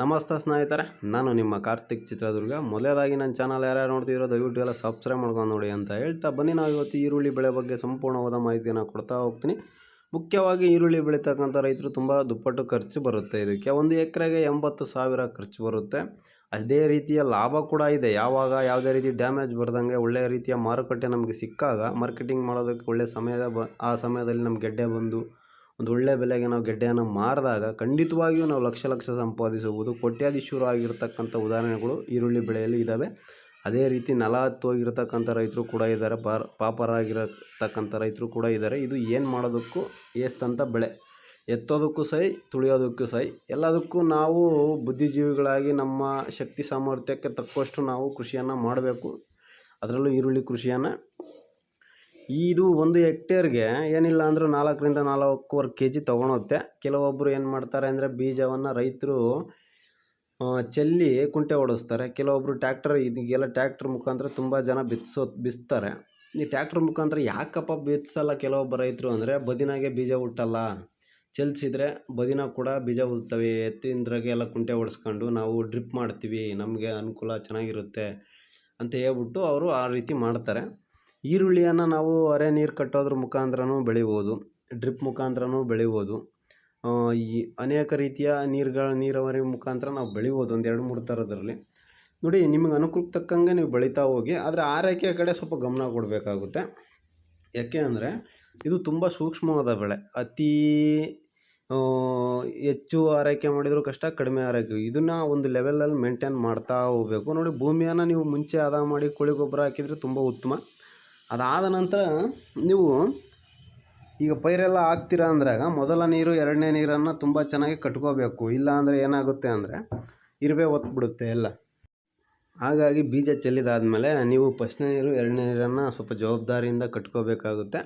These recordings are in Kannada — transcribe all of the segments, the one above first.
ನಮಸ್ತೆ ಸ್ನೇಹಿತರೆ, ನಾನು ನಿಮ್ಮ ಕಾರ್ತಿಕ್ ಚಿತ್ರದುರ್ಗ. ಮೊದಲೇದಾಗಿ ನನ್ನ ಚಾನಲ್ ಯಾರ್ಯಾರು ನೋಡ್ತಿದ್ರೋ ದಯವಿಟ್ಟು ಎಲ್ಲ ಸಬ್ಸ್ಕ್ರೈಬ್ ಮಾಡ್ಕೊಂಡು ನೋಡಿ ಅಂತ ಹೇಳ್ತಾ ಬನ್ನಿ. ನಾವು ಇವತ್ತು ಈರುಳ್ಳಿ ಬೆಳೆ ಬಗ್ಗೆ ಸಂಪೂರ್ಣವಾದ ಮಾಹಿತಿಯನ್ನು ಕೊಡ್ತಾ ಹೋಗ್ತೀನಿ. ಮುಖ್ಯವಾಗಿ ಈರುಳ್ಳಿ ಬೆಳೀತಕ್ಕಂಥ ರೈತರು ತುಂಬ ದುಪ್ಪಟ್ಟು ಖರ್ಚು ಬರುತ್ತೆ. ಇದಕ್ಕೆ ಒಂದು ಎಕರೆಗೆ ಎಂಬತ್ತು ಸಾವಿರ ಖರ್ಚು ಬರುತ್ತೆ. ಅದೇ ರೀತಿಯ ಲಾಭ ಕೂಡ ಇದೆ. ಯಾವಾಗ ಯಾವುದೇ ರೀತಿ ಡ್ಯಾಮೇಜ್ ಬರ್ದಂಗೆ ಒಳ್ಳೆಯ ರೀತಿಯ ಮಾರುಕಟ್ಟೆ ನಮಗೆ ಸಿಕ್ಕಾಗ ಮಾರ್ಕೆಟಿಂಗ್ ಮಾಡೋದಕ್ಕೆ ಒಳ್ಳೆಯ ಸಮಯದ ಆ ಸಮಯದಲ್ಲಿ ನಮ್ಮ ಗೆಡ್ಡೆ ಬಂದು ಒಂದು ಒಳ್ಳೆಯ ಬೆಲೆಗೆ ನಾವು ಗೆಡ್ಡೆಯನ್ನು ಮಾರಿದಾಗ ಖಂಡಿತವಾಗಿಯೂ ನಾವು ಲಕ್ಷ ಲಕ್ಷ ಸಂಪಾದಿಸಬಹುದು. ಕೋಟ್ಯಾಧೀಶ್ವರ ಆಗಿರ್ತಕ್ಕಂಥ ಉದಾಹರಣೆಗಳು ಈರುಳ್ಳಿ ಬೆಳೆಯಲ್ಲಿ ಇದ್ದಾವೆ ಅದೇ ರೀತಿ ನೆಲ ಹತ್ತು ಹೋಗಿರ್ತಕ್ಕಂಥ ರೈತರು ಕೂಡ ಇದ್ದಾರೆ. ಪಾರ್, ಪಾಪರಾಗಿರತಕ್ಕಂಥ ರೈತರು ಕೂಡ ಇದ್ದಾರೆ. ಇದು ಏನು ಮಾಡೋದಕ್ಕೂ ಏಸ್ತಂತ ಬೆಳೆ. ಎತ್ತೋದಕ್ಕೂ ಸೈ, ತುಳಿಯೋದಕ್ಕೂ ಸೈ. ಎಲ್ಲದಕ್ಕೂ ನಾವು ಬುದ್ಧಿಜೀವಿಗಳಾಗಿ ನಮ್ಮ ಶಕ್ತಿ ಸಾಮರ್ಥ್ಯಕ್ಕೆ ತಕ್ಕಷ್ಟು ನಾವು ಕೃಷಿಯನ್ನು ಮಾಡಬೇಕು. ಅದರಲ್ಲೂ ಈರುಳ್ಳಿ ಕೃಷಿಯನ್ನು ಇದು ಒಂದು ಹೆಕ್ಟೇರ್ಗೆ ಏನಿಲ್ಲ ಅಂದರೂ ನಾಲ್ಕರಿಂದ ನಾಲ್ಕೂವರೆ ಕೆ ಜಿ ತೊಗೊಳುತ್ತೆ. ಕೆಲವೊಬ್ಬರು ಏನು ಮಾಡ್ತಾರೆ ಅಂದರೆ ಬೀಜವನ್ನು ರೈತರು ಚೆಲ್ಲಿ ಕುಂಟೆ ಹೊಡೆಸ್ತಾರೆ ಕೆಲವೊಬ್ಬರು ಟ್ಯಾಕ್ಟರ್, ಇದಕ್ಕೆಲ್ಲ ಟ್ಯಾಕ್ಟ್ರ್ ಮುಖಾಂತರ ತುಂಬ ಜನ ಬಿತ್ತಿಸೋ ಬಿತ್ತಿಸ್ತಾರೆ ಈ ಟ್ಯಾಕ್ಟ್ರ್ ಮುಖಾಂತರ ಯಾಕಪ್ಪ ಬಿತ್ಸಲ್ಲ ಕೆಲವೊಬ್ಬ ರೈತರು ಅಂದರೆ ಬದಿನಾಗೆ ಬೀಜ ಹುಟ್ಟಲ್ಲ. ಚೆಲ್ಸಿದ್ರೆ ಬದಿನ ಕೂಡ ಬೀಜ ಉಳ್ತವೆ ಎತ್ತಿಂದ್ರಾಗೆ ಎಲ್ಲ ಕುಂಟೆ ಹೊಡೆಸ್ಕೊಂಡು ನಾವು ಡ್ರಿಪ್ ಮಾಡ್ತೀವಿ. ನಮಗೆ ಅನುಕೂಲ ಚೆನ್ನಾಗಿರುತ್ತೆ ಅಂತ ಹೇಳ್ಬಿಟ್ಟು ಅವರು ಆ ರೀತಿ ಮಾಡ್ತಾರೆ. ಈರುಳ್ಳಿಯನ್ನು ನಾವು ಅರೆ ನೀರು ಕಟ್ಟೋದ್ರ ಮುಖಾಂತರನೂ ಬೆಳಿಬೋದು, ಡ್ರಿಪ್ ಮುಖಾಂತರನೂ ಬೆಳಿಬೋದು. ಈ ಅನೇಕ ರೀತಿಯ ನೀರುಗಳ ನೀರಾವರಿ ಮುಖಾಂತರ ನಾವು ಬೆಳಿಬೋದು ಒಂದು ಎರಡು ಮೂರು ಥರದ್ರಲ್ಲಿ. ನೋಡಿ, ನಿಮಗೆ ಅನುಕೂಲಕ್ಕೆ ತಕ್ಕಂಗೆ ನೀವು ಬೆಳೀತಾ ಹೋಗಿ, ಆದರೆ ಆರೈಕೆಯ ಕಡೆ ಸ್ವಲ್ಪ ಗಮನ ಕೊಡಬೇಕಾಗುತ್ತೆ. ಯಾಕೆ ಅಂದರೆ, ಇದು ತುಂಬ ಸೂಕ್ಷ್ಮವಾದ ಬೆಳೆ. ಅತೀ ಹೆಚ್ಚು ಆರೈಕೆ ಮಾಡಿದರೂ ಕಷ್ಟ, ಕಡಿಮೆ ಆರೈಕೆ. ಇದನ್ನು ಒಂದು ಲೆವೆಲಲ್ಲಿ ಮೇಂಟೈನ್ ಮಾಡ್ತಾ ಹೋಗಬೇಕು. ನೋಡಿ, ಭೂಮಿಯನ್ನು ನೀವು ಮುಂಚೆ ಹದ ಮಾಡಿ, ಕೋಳಿ ಗೊಬ್ಬರ ಹಾಕಿದರೆ ತುಂಬ ಉತ್ತಮ. ಅದಾದ ನಂತರ ನೀವು ಈಗ ಪೈರೆಲ್ಲ ಹಾಕ್ತೀರಾ ಅಂದ್ರಾಗ ಮೊದಲ ನೀರು ಎರಡನೇ ನೀರನ್ನು ತುಂಬ ಚೆನ್ನಾಗಿ ಕಟ್ಕೋಬೇಕು. ಇಲ್ಲ ಅಂದರೆ ಏನಾಗುತ್ತೆ ಅಂದರೆ ಇರುವೆ ಒತ್ಬಿಡುತ್ತೆ ಎಲ್ಲ. ಹಾಗಾಗಿ ಬೀಜ ಚೆಲ್ಲಿದಾದಮೇಲೆ ನೀವು ಫಸ್ಟ್ನೇ ನೀರು ಎರಡನೇ ನೀರನ್ನು ಸ್ವಲ್ಪ ಜವಾಬ್ದಾರಿಯಿಂದ ಕಟ್ಕೋಬೇಕಾಗುತ್ತೆ.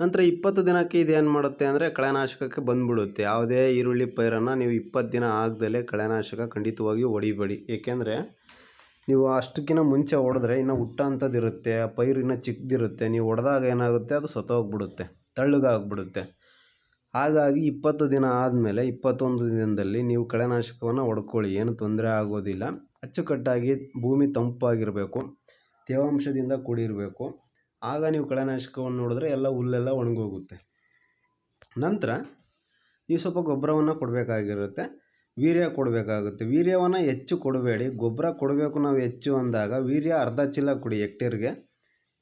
ನಂತರ ಇಪ್ಪತ್ತು ದಿನಕ್ಕೆ ಇದೇನು ಮಾಡುತ್ತೆ ಅಂದರೆ ಕಳೆನಾಶಕಕ್ಕೆ ಬಂದುಬಿಡುತ್ತೆ. ಯಾವುದೇ ಈರುಳ್ಳಿ ಪೈರನ್ನು ನೀವು ಇಪ್ಪತ್ತು ದಿನ ಆಗದಲ್ಲೇ ಕಳೆನಾಶಕ ಖಂಡಿತವಾಗಿಯೂ ಹೊಡಿಬೇಡಿ. ಏಕೆಂದರೆ ನೀವು ಅಷ್ಟಕ್ಕಿಂತ ಮುಂಚೆ ಹೊಡೆದ್ರೆ ಇನ್ನು ಹುಟ್ಟ ಇರುತ್ತೆ ಆ ಪೈರು ಇನ್ನೂ ಚಿಕ್ಕದಿರುತ್ತೆ, ನೀವು ಹೊಡೆದಾಗ ಏನಾಗುತ್ತೆ ಅದು ಸತ್ತೋಗ್ಬಿಡುತ್ತೆ, ತಳ್ಳಗಾಗ್ಬಿಡುತ್ತೆ. ಹಾಗಾಗಿ ಇಪ್ಪತ್ತು ದಿನ ಆದಮೇಲೆ ಇಪ್ಪತ್ತೊಂದು ದಿನದಲ್ಲಿ ನೀವು ಕಳೆನಾಶಕವನ್ನು ಹೊಡ್ಕೊಳ್ಳಿ, ಏನು ತೊಂದರೆ ಆಗೋದಿಲ್ಲ. ಅಚ್ಚುಕಟ್ಟಾಗಿ ಭೂಮಿ ತಂಪಾಗಿರಬೇಕು, ತೇವಾಂಶದಿಂದ ಕೂಡಿರಬೇಕು. ಆಗ ನೀವು ಕಳೆನಾಶಕವನ್ನು ನೋಡಿದ್ರೆ ಎಲ್ಲ ಹುಲ್ಲೆಲ್ಲ ಒಣಗೋಗುತ್ತೆ. ನಂತರ ನೀವು ಸ್ವಲ್ಪ ಗೊಬ್ಬರವನ್ನು ಕೊಡಬೇಕಾಗಿರುತ್ತೆ. ವೀರ್ಯ ಕೊಡಬೇಕಾಗುತ್ತೆ. ವೀರ್ಯವನ್ನು ಹೆಚ್ಚು ಕೊಡಬೇಡಿ. ಗೊಬ್ಬರ ಕೊಡಬೇಕು ನಾವು ಹೆಚ್ಚು ಅಂದಾಗ ವೀರ್ಯ ಅರ್ಧ ಚೀಲ ಕೊಡಿ ಹೆಕ್ಟೇರ್ಗೆ.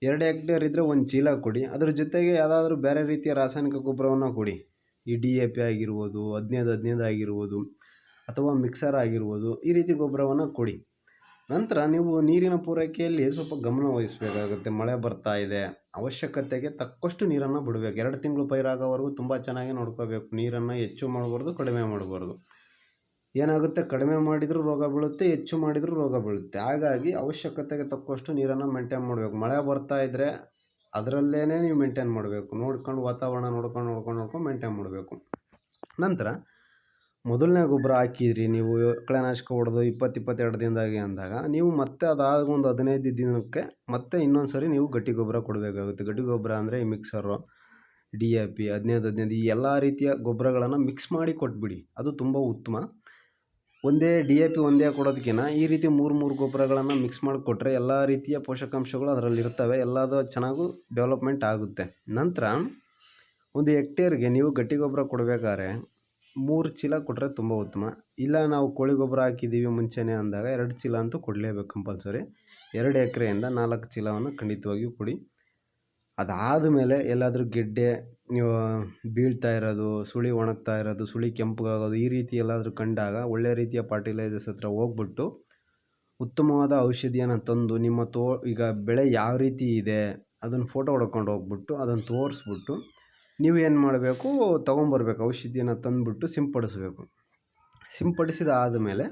ಎರಡು ಹೆಕ್ಟೇರ್ ಇದ್ದರೆ ಒಂದು ಚೀಲ ಕೊಡಿ. ಅದ್ರ ಜೊತೆಗೆ ಯಾವುದಾದ್ರೂ ಬೇರೆ ರೀತಿಯ ರಾಸಾಯನಿಕ ಗೊಬ್ಬರವನ್ನು ಕೊಡಿ. ಈ ಡಿ ಎ ಪಿ ಆಗಿರ್ಬೋದು, ಹದಿನೈದು ಹದಿನೈದು ಆಗಿರ್ಬೋದು ಅಥವಾ ಮಿಕ್ಸರ್ ಆಗಿರ್ಬೋದು ಈ ರೀತಿ ಗೊಬ್ಬರವನ್ನು ಕೊಡಿ. ನಂತರ ನೀವು ನೀರಿನ ಪೂರೈಕೆಯಲ್ಲಿ ಸ್ವಲ್ಪ ಗಮನ ವಹಿಸಬೇಕಾಗುತ್ತೆ. ಮಳೆ ಬರ್ತಾ ಇದೆ. ಅವಶ್ಯಕತೆಗೆ ತಕ್ಕಷ್ಟು ನೀರನ್ನು ಬಿಡಬೇಕು. ಎರಡು ತಿಂಗಳು ಪೈರಾಗೋವರೆಗೂ ತುಂಬ ಚೆನ್ನಾಗಿ ನೋಡ್ಕೋಬೇಕು. ನೀರನ್ನು ಹೆಚ್ಚು ಮಾಡಬಾರ್ದು, ಕಡಿಮೆ ಮಾಡಬಾರ್ದು. ಏನಾಗುತ್ತೆ? ಕಡಿಮೆ ಮಾಡಿದರೂ ರೋಗ ಬೀಳುತ್ತೆ, ಹೆಚ್ಚು ಮಾಡಿದರೂ ರೋಗ ಬೀಳುತ್ತೆ. ಹಾಗಾಗಿ ಅವಶ್ಯಕತೆಗೆ ತಕ್ಕಷ್ಟು ನೀರನ್ನು ಮೇಂಟೈನ್ ಮಾಡಬೇಕು. ಮಳೆ ಬರ್ತಾ ಇದ್ದರೆ ಅದರಲ್ಲೇ ನೀವು ಮೇಂಟೈನ್ ಮಾಡಬೇಕು. ನೋಡ್ಕೊಂಡು ವಾತಾವರಣ ನೋಡ್ಕೊಂಡು ನೋಡ್ಕೊಂಡು ನೋಡ್ಕೊಂಡು ಮೇಂಟೈನ್ ಮಾಡಬೇಕು. ನಂತರ ಮೊದಲನೇ ಗೊಬ್ಬರ ಹಾಕಿದ್ರಿ ನೀವು. ಕಳೆನಾಶಕ ಹೊಡೆದು ಇಪ್ಪತ್ತು ಇಪ್ಪತ್ತೆರಡು ದಿನದಾಗೆ ಅಂದಾಗ ನೀವು ಮತ್ತೆ ಅದಾದ ಒಂದು ಹದಿನೈದು ದಿನಕ್ಕೆ ಮತ್ತೆ ಇನ್ನೊಂದು ಸರಿ ನೀವು ಗಟ್ಟಿ ಗೊಬ್ಬರ ಕೊಡಬೇಕಾಗುತ್ತೆ. ಗಟ್ಟಿ ಗೊಬ್ಬರ ಅಂದರೆ ಈ ಮಿಕ್ಸರು ಡಿ ಎ ಪಿ ಹದಿನೈದು ಹದಿನೈದು ಈ ಎಲ್ಲ ರೀತಿಯ ಗೊಬ್ಬರಗಳನ್ನು ಮಿಕ್ಸ್ ಮಾಡಿ ಕೊಟ್ಬಿಡಿ. ಅದು ತುಂಬ ಉತ್ತಮ. ಒಂದೇ ಡಿ ಎ ಪಿ ಒಂದೇ ಕೊಡೋದಕ್ಕಿಂತ ಈ ರೀತಿ ಮೂರು ಮೂರು ಗೊಬ್ಬರಗಳನ್ನು ಮಿಕ್ಸ್ ಮಾಡಿ ಕೊಟ್ಟರೆ ಎಲ್ಲ ರೀತಿಯ ಪೋಷಕಾಂಶಗಳು ಅದರಲ್ಲಿ ಇರ್ತವೆ. ಎಲ್ಲದು ಚೆನ್ನಾಗೂ ಡೆವಲಪ್ಮೆಂಟ್ ಆಗುತ್ತೆ. ನಂತರ ಒಂದು ಹೆಕ್ಟೇರ್ಗೆ ನೀವು ಗಟ್ಟಿ ಗೊಬ್ಬರ ಕೊಡಬೇಕಾದ್ರೆ ಮೂರು ಚೀಲ ಕೊಟ್ಟರೆ ತುಂಬ ಉತ್ತಮ. ಇಲ್ಲ ನಾವು ಕೋಳಿ ಗೊಬ್ಬರ ಹಾಕಿದ್ದೀವಿ ಮುಂಚೆನೇ ಅಂದಾಗ ಎರಡು ಚೀಲ ಅಂತೂ ಕೊಡಲೇಬೇಕು ಕಂಪಲ್ಸರಿ ಎರಡು ಎಕರೆಯಿಂದ ನಾಲ್ಕು ಚೀಲವನ್ನು ಖಂಡಿತವಾಗಿಯೂ ಕೊಡಿ. ಅದಾದ ಮೇಲೆ ಎಲ್ಲಾದರೂ ಗೆಡ್ಡೆ ಬೀಳ್ತಾ ಇರೋದು, ಸುಳಿ ಒಣಗ್ತಾ ಇರೋದು, ಸುಳಿ ಕೆಂಪಗಾಗೋದು ಈ ರೀತಿ ಎಲ್ಲಾದರೂ ಕಂಡಾಗ ಒಳ್ಳೆಯ ರೀತಿಯ ಫರ್ಟಿಲೈಸರ್ಸ್ ಹತ್ರ ಹೋಗ್ಬಿಟ್ಟು ಉತ್ತಮವಾದ ಔಷಧಿಯನ್ನು ತಂದು ನಿಮ್ಮ ತೋ, ಈಗ ಬೆಳೆ ಯಾವ ರೀತಿ ಇದೆ ಅದನ್ನು ಫೋಟೋ ಹೊಡ್ಕೊಂಡು ಹೋಗ್ಬಿಟ್ಟು ಅದನ್ನು ತೋರಿಸ್ಬಿಟ್ಟು ನೀವು ಏನು ಮಾಡಬೇಕು, ತೊಗೊಂಬರ್ಬೇಕು, ಔಷಧಿಯನ್ನು ತಂದುಬಿಟ್ಟು ಸಿಂಪಡಿಸ್ಬೇಕು. ಸಿಂಪಡಿಸಿದ ಆದಮೇಲೆ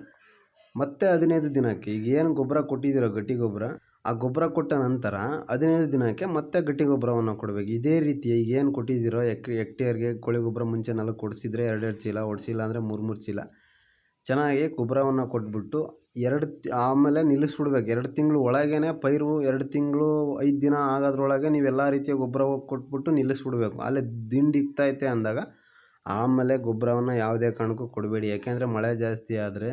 ಮತ್ತೆ ಹದಿನೈದು ದಿನಕ್ಕೆ ಈಗ ಏನು ಗೊಬ್ಬರ ಕೊಟ್ಟಿದ್ದೀರೋ ಗಟ್ಟಿ ಗೊಬ್ಬರ ಆ ಗೊಬ್ಬರ ಕೊಟ್ಟ ನಂತರ ಹದಿನೈದು ದಿನಕ್ಕೆ ಮತ್ತೆ ಗಟ್ಟಿ ಗೊಬ್ಬರವನ್ನು ಕೊಡಬೇಕು. ಇದೇ ರೀತಿ ಏನು ಕೊಟ್ಟಿದ್ದೀರೋ ಎಕ್ ಹೆಕ್ಟೇರ್ಗೆ ಕೋಳಿ ಗೊಬ್ಬರ ಮುಂಚೆ ನಾಲ್ಕು ಕೊಡಿಸಿದ್ರೆ ಎರಡೆರಡು ಚೀಲ ಹೊಡ್ಸಿಲ್ಲ ಅಂದರೆ ಮೂರು ಮೂರು ಚೀಲ. ಚೆನ್ನಾಗಿ ಗೊಬ್ಬರವನ್ನು ಕೊಟ್ಬಿಟ್ಟು ಎರಡು ಆಮೇಲೆ ನಿಲ್ಲಿಸ್ಬಿಡ್ಬೇಕು. ಎರಡು ತಿಂಗಳು ಒಳಗೇ ಪೈರು ಎರಡು ತಿಂಗಳು, ಐದು ದಿನ ಆಗೋದ್ರೊಳಗೆ ನೀವು ಎಲ್ಲ ರೀತಿಯ ಗೊಬ್ಬರ ಕೊಟ್ಬಿಟ್ಟು ನಿಲ್ಲಿಸ್ಬಿಡ್ಬೇಕು. ಅಲ್ಲೇ ದಿಂಡು ಇಕ್ತೈತೆ ಅಂದಾಗ ಆಮೇಲೆ ಗೊಬ್ಬರವನ್ನು ಯಾವುದೇ ಕಾರಣಕ್ಕೂ ಕೊಡಬೇಡಿ. ಯಾಕೆಂದರೆ ಮಳೆ ಜಾಸ್ತಿ ಆದರೆ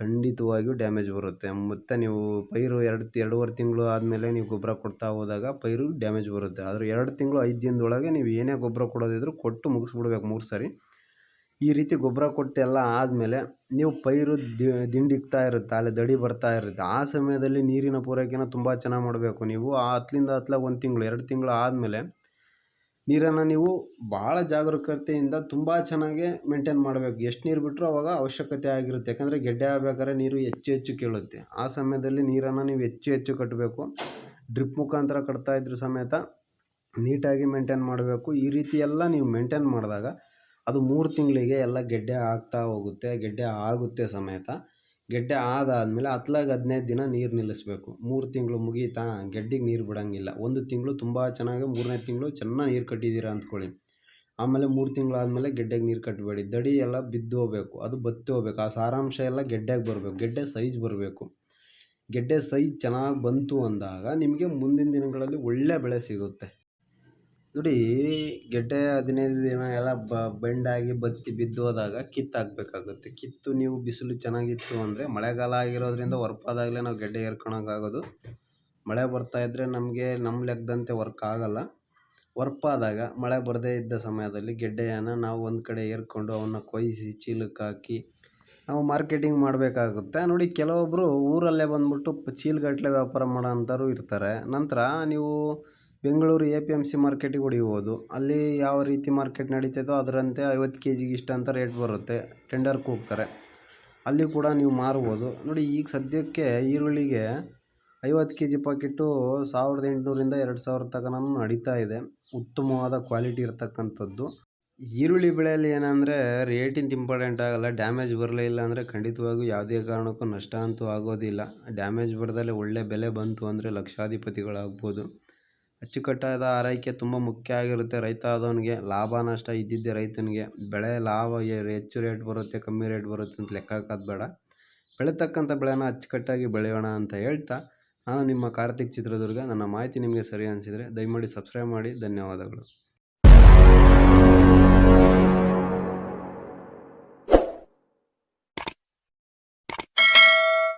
ಖಂಡಿತವಾಗಿಯೂ ಡ್ಯಾಮೇಜ್ ಬರುತ್ತೆ. ಮತ್ತು ನೀವು ಪೈರು ಎರಡು ಎರಡೂವರೆ ತಿಂಗಳು ಆದಮೇಲೆ ನೀವು ಗೊಬ್ಬರ ಕೊಡ್ತಾ ಹೋದಾಗ ಪೈರು ಡ್ಯಾಮೇಜ್ ಬರುತ್ತೆ. ಆದರೆ ಎರಡು ತಿಂಗಳು, ಐದು ದಿನದೊಳಗೆ ನೀವು ಏನೇ ಗೊಬ್ಬರ ಕೊಡೋದಿದ್ರು ಕೊಟ್ಟು ಮುಗಿಸ್ಬಿಡ್ಬೇಕು ಮೂರು ಸಾರಿ. ಈ ರೀತಿ ಗೊಬ್ಬರ ಕೊಟ್ಟು ಎಲ್ಲ ಆದಮೇಲೆ ನೀವು ಪೈರು ದಿಂಡಿಗ್ತಾ ಇರುತ್ತೆ, ಅಲ್ಲಿ ದಡಿ ಬರ್ತಾ ಇರುತ್ತೆ. ಆ ಸಮಯದಲ್ಲಿ ನೀರಿನ ಪೂರೈಕೆನ ತುಂಬ ಚೆನ್ನಾಗಿ ಮಾಡಬೇಕು ನೀವು. ಆ ಹತ್ತಲಿಂದ ಹತ್ಲಾಗ ಒಂದು ತಿಂಗಳು, ಎರಡು ತಿಂಗಳು ಆದಮೇಲೆ ನೀರನ್ನು ನೀವು ಭಾಳ ಜಾಗರೂಕತೆಯಿಂದ ತುಂಬ ಚೆನ್ನಾಗಿ ಮೇಂಟೈನ್ ಮಾಡಬೇಕು. ಎಷ್ಟು ನೀರು ಬಿಟ್ಟರೂ ಅವಾಗ ಅವಶ್ಯಕತೆ ಆಗಿರುತ್ತೆ. ಯಾಕಂದರೆ ಗೆಡ್ಡೆ ಆಗಬೇಕಾದ್ರೆ ನೀರು ಹೆಚ್ಚು ಹೆಚ್ಚು ಕೇಳುತ್ತೆ. ಆ ಸಮಯದಲ್ಲಿ ನೀರನ್ನು ನೀವು ಹೆಚ್ಚು ಹೆಚ್ಚು ಕಟ್ಟಬೇಕು. ಡ್ರಿಪ್ ಮುಖಾಂತರ ಕಟ್ತಾ ಇದ್ರೂ ಸಮೇತ ನೀಟಾಗಿ ಮೇಂಟೈನ್ ಮಾಡಬೇಕು. ಈ ರೀತಿ ಎಲ್ಲ ನೀವು ಮೇಂಟೈನ್ ಮಾಡಿದಾಗ ಅದು ಮೂರು ತಿಂಗಳಿಗೆ ಎಲ್ಲ ಗೆಡ್ಡೆ ಆಗ್ತಾ ಹೋಗುತ್ತೆ. ಗೆಡ್ಡೆ ಆಗುತ್ತೆ ಸಮೇತ. ಗೆಡ್ಡೆ ಆದಾದಮೇಲೆ ಹತ್ಲಾಗ ಹದಿನೈದು ದಿನ ನೀರು ನಿಲ್ಲಿಸ್ಬೇಕು. ಮೂರು ತಿಂಗಳು ಮುಗೀತಾ ಗೆಡ್ಡೆಗೆ ನೀರು ಬಿಡೋಂಗಿಲ್ಲ. ಒಂದು ತಿಂಗಳು ತುಂಬ ಚೆನ್ನಾಗಿ ಮೂರನೇ ತಿಂಗಳು ಚೆನ್ನಾಗಿ ನೀರು ಕಟ್ಟಿದ್ದೀರ ಅಂದ್ಕೊಳ್ಳಿ ಆಮೇಲೆ ಮೂರು ತಿಂಗಳಾದಮೇಲೆ ಗೆಡ್ಡೆಗೆ ನೀರು ಕಟ್ಟಬೇಡಿ ದಡಿ ಎಲ್ಲ ಬಿದ್ದು ಹೋಗ್ಬೇಕು. ಅದು ಬತ್ತಿ ಹೋಗ್ಬೇಕು. ಆ ಸಾರಾಂಶ ಎಲ್ಲ ಗೆಡ್ಡೆಗೆ ಬರಬೇಕು. ಗೆಡ್ಡೆ ಸೈಜ್ ಬರಬೇಕು. ಗೆಡ್ಡೆ ಸೈಜ್ ಚೆನ್ನಾಗಿ ಬಂತು ಅಂದಾಗ ನಿಮಗೆ ಮುಂದಿನ ದಿನಗಳಲ್ಲಿ ಒಳ್ಳೆಯ ಬೆಳೆ ಸಿಗುತ್ತೆ. ನೋಡಿ ಗೆಡ್ಡೆ ಹದಿನೈದು ದಿನ ಎಲ್ಲ ಬೆಂಡಾಗಿ ಬತ್ತಿ ಬಿದ್ದು ಹೋದಾಗ ಕಿತ್ತು ಹಾಕ್ಬೇಕಾಗುತ್ತೆ. ಕಿತ್ತು ನೀವು ಬಿಸಿಲು ಚೆನ್ನಾಗಿತ್ತು ಅಂದರೆ ಮಳೆಗಾಲ ಆಗಿರೋದ್ರಿಂದ ಹೊರ್ಪಾದಾಗಲೇ ನಾವು ಗೆಡ್ಡೆ ಏರ್ಕೊಳಕ್ಕಾಗೋದು. ಮಳೆ ಬರ್ತಾ ಇದ್ದರೆ ನಮಗೆ ನಮ್ಮ ಲೆಕ್ಕದಂತೆ ವರ್ಕ್ ಆಗೋಲ್ಲ. ಒರಪಾದಾಗ ಮಳೆ ಬರದೇ ಇದ್ದ ಸಮಯದಲ್ಲಿ ಗೆಡ್ಡೆಯನ್ನು ನಾವು ಒಂದು ಕಡೆ ಏರ್ಕೊಂಡು ಅವನ್ನ ಕೊಯ್ಸಿ, ಚೀಲಕ್ಕೆ ಹಾಕಿ ನಾವು ಮಾರ್ಕೆಟಿಂಗ್ ಮಾಡಬೇಕಾಗುತ್ತೆ. ನೋಡಿ ಕೆಲವೊಬ್ಬರು ಊರಲ್ಲೇ ಬಂದುಬಿಟ್ಟು ಚೀಲಗಟ್ಲೆ ವ್ಯಾಪಾರ ಮಾಡೋ ಅಂಥವ್ರು ಇರ್ತಾರೆ. ನಂತರ ನೀವು Bengaluru A P M C ಮಾರ್ಕೆಟಿಗೆ ಹೊಡಿಬೋದು. ಅಲ್ಲಿ ಯಾವ ರೀತಿ ಮಾರ್ಕೆಟ್ ನಡೀತದೋ ಅದರಂತೆ ಐವತ್ತು ಕೆ ಜಿಗೆ ಇಷ್ಟು ಅಂತ ರೇಟ್ ಬರುತ್ತೆ. ಟೆಂಡರ್ಗೆ ಹೋಗ್ತಾರೆ. ಅಲ್ಲಿ ಕೂಡ ನೀವು ಮಾರ್ಬೋದು. ನೋಡಿ, ಈಗ ಸದ್ಯಕ್ಕೆ ಈರುಳ್ಳಿಗೆ ಐವತ್ತು ಕೆ ಜಿ ಪಾಕೆಟು ಸಾವಿರದ ಎಂಟುನೂರಿಂದ ಎರಡು ಸಾವಿರ ತನಕ ನಡೀತಾ ಇದೆ. ಉತ್ತಮವಾದ ಕ್ವಾಲಿಟಿ ಇರತಕ್ಕಂಥದ್ದು. ಈರುಳ್ಳಿ ಬೆಳೆಯಲ್ಲಿ ಏನಂದರೆ, ರೇಟಿಂದ ಇಂಪಾರ್ಟೆಂಟ್ ಆಗೋಲ್ಲ, ಡ್ಯಾಮೇಜ್ ಬರಲೇ ಇಲ್ಲ ಅಂದರೆ ಖಂಡಿತವಾಗೂ ಯಾವುದೇ ಕಾರಣಕ್ಕೂ ನಷ್ಟ ಅಂತೂ ಆಗೋದಿಲ್ಲ. ಡ್ಯಾಮೇಜ್ ಬರದಲ್ಲೇ ಒಳ್ಳೆ ಬೆಲೆ ಬಂತು ಅಂದರೆ ಲಕ್ಷಾಧಿಪತಿಗಳಾಗ್ಬೋದು. ಅಚ್ಚುಕಟ್ಟಾದ ಆರೈಕೆ ತುಂಬ ಮುಖ್ಯ ಆಗಿರುತ್ತೆ. ರೈತ ಆದವನಿಗೆ ಲಾಭ ನಷ್ಟ ಇದ್ದಿದ್ದೇ ರೈತನಿಗೆ. ಬೆಳೆ ಲಾಭ ಹೆಚ್ಚು ರೇಟ್ ಬರುತ್ತೆ, ಕಮ್ಮಿ ರೇಟ್ ಬರುತ್ತೆ ಅಂತ ಲೆಕ್ಕ ಹಾಕೋದು ಬೇಡ. ಬೆಳೀತಕ್ಕಂಥ ಬೆಳೆನ ಅಚ್ಚುಕಟ್ಟಾಗಿ ಬೆಳೆಯೋಣ ಅಂತ ಹೇಳ್ತಾ ನಾನು ನಿಮ್ಮ ಕಾರ್ತಿಕ್ ಚಿತ್ರದುರ್ಗ. ನನ್ನ ಮಾಹಿತಿ ನಿಮಗೆ ಸರಿ ಅನಿಸಿದರೆ ದಯಮಾಡಿ ಸಬ್ಸ್ಕ್ರೈಬ್ ಮಾಡಿ. ಧನ್ಯವಾದಗಳು.